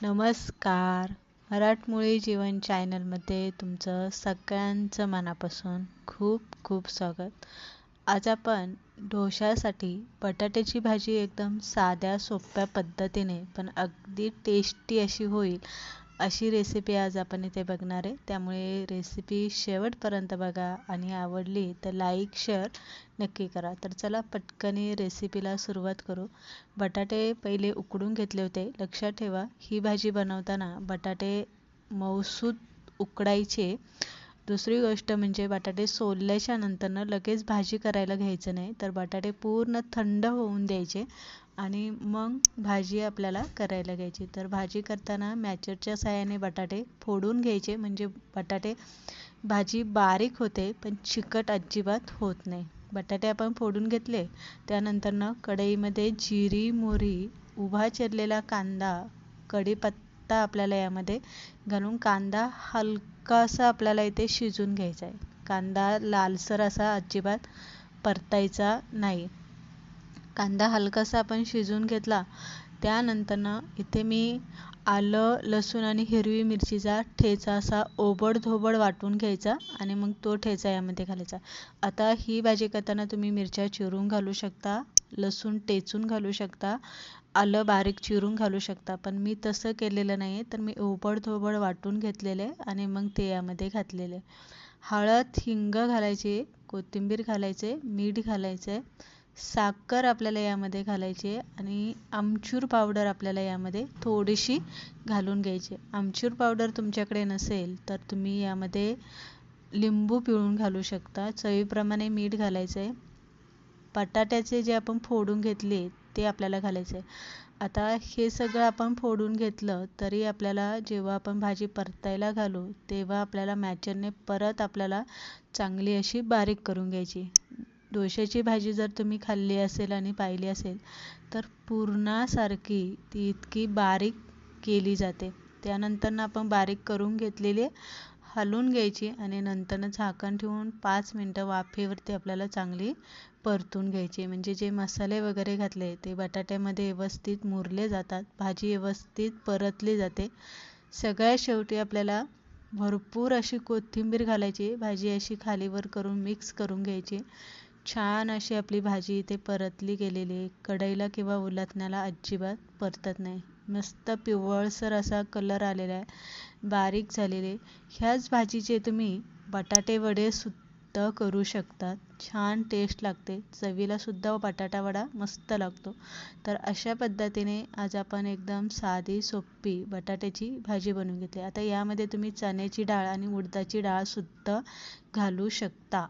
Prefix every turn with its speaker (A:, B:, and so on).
A: नमस्कार. मराठमोळी जीवन चॅनलमध्ये तुमचं सगळ्यांचं मनापासून खूप खूप स्वागत. आज आपण डोशासाठी बटाट्याची भाजी एकदम साध्या सोप्या पद्धतीने पण अगदी टेस्टी अशी होईल. अशी रेसिपी आज आपण इथे बघणार आहे. त्यामुळे रेसिपी शेवटपर्यंत बघा आणि आवडली तर लाईक शेअर नक्की करा. तर चला पटकनी रेसिपीला सुरुवात करू. बटाटे पहिले उकडून घेतले होते. लक्षात ठेवा ही भाजी बनवताना बटाटे मौसूद उकडायचे. दुसरी गोष्ट म्हणजे बटाटे सोलल्याच्या नंतरनं लगेच भाजी करायला घ्यायचं नाही. तर बटाटे पूर्ण थंड होऊन द्यायचे. आणि मग भाजी आपल्याला करायला घ्यायची. तर भाजी करताना मॅचरच्या साह्याने बटाटे फोडून घ्यायचे. म्हणजे बटाटे भाजी बारीक होते पण चिकट अजिबात होत नाही. बटाटे आपण फोडून घेतले त्यानंतरनं कढईमध्ये जिरी मोहरी उभा चिरलेला कांदा कढीपत्ता आपल्याला यामध्ये घालून कांदा हलकासा आपल्याला इथे शिजून घ्यायचा आहे. कांदा लालसर असा अजिबात परतायचा नाही. कांदा हलकासा आपण शिजून घेतला त्यानंतरनं इथे मी आलं लसूण आणि हिरवी मिरचीचा ठेचा असा ओबडधोबड वाटून घ्यायचा आणि मग तो ठेचा यामध्ये घालायचा. आता ही भाजी करताना तुम्ही मिरच्या चिरून घालू शकता लसूण टेचून घालू शकता आलं बारीक चिरून घालू शकता पण मी तसं केलेलं नाही तर मी ओबडधोबड वाटून घेतलेले आणि मग ते यामध्ये घातलेले. हळद हिंग घालायची कोथिंबीर घालायचे मीठ घालायचे साखर आपल्याला यामध्ये घालायची आहे आणि आमचूर पावडर आपल्याला यामध्ये थोडीशी घालून घ्यायची आमचूर पावडर तुमच्याकडे नसेल तर तुम्ही यामध्ये लिंबू पिळून घालू शकता. चवीप्रमाणे मीठ घालायचं आहे. बटाट्याचे जे आपण फोडून घेतले ते आपल्याला घालायचं आहे. आता हे सगळं आपण फोडून घेतलं तरी आपल्याला जेव्हा आपण भाजी परतायला घालू तेव्हा आपल्याला मॅचरने परत आपल्याला चांगली अशी बारीक करून घ्यायची. डोशाची भाजी जर तुम्ही खाल्ली असेल आणि पाहिली असेल तर पूर्णासारखी ती इतकी बारीक केली जाते. त्यानंतरनं आपण बारीक करून घेतलेली हलवून घ्यायची आणि नंतरनं झाकण ठेवून पाच मिनटं वाफेवरती आपल्याला चांगली परतून घ्यायची. म्हणजे जे मसाले वगैरे घातले ते बटाट्यामध्ये व्यवस्थित मुरले जातात भाजी व्यवस्थित परतली जाते. सगळ्यात शेवटी आपल्याला भरपूर अशी कोथिंबीर घालायची भाजी अशी खालीवर करून मिक्स करून घ्यायची. छान अशी आपली भाजी इथे परतली गेलेली कढईला किंवा उलथण्याला अजिबात परतत नाही. मस्त पिवळसर असा कलर आलेला आहे. बारीक झालेले ह्याच भाजीचे तुम्ही बटाटे वडे सुद्धा करू शकतात छान टेस्ट लागते. चवीला सुद्धा बटाटा वडा मस्त लागतो. तर अशा पद्धतीने आज आपण एकदम साधी सोपी बटाट्याची भाजी बनवून घेते आता यामध्ये तुम्ही चण्याची डाळ आणि उडदाची डाळसुद्धा घालू शकता.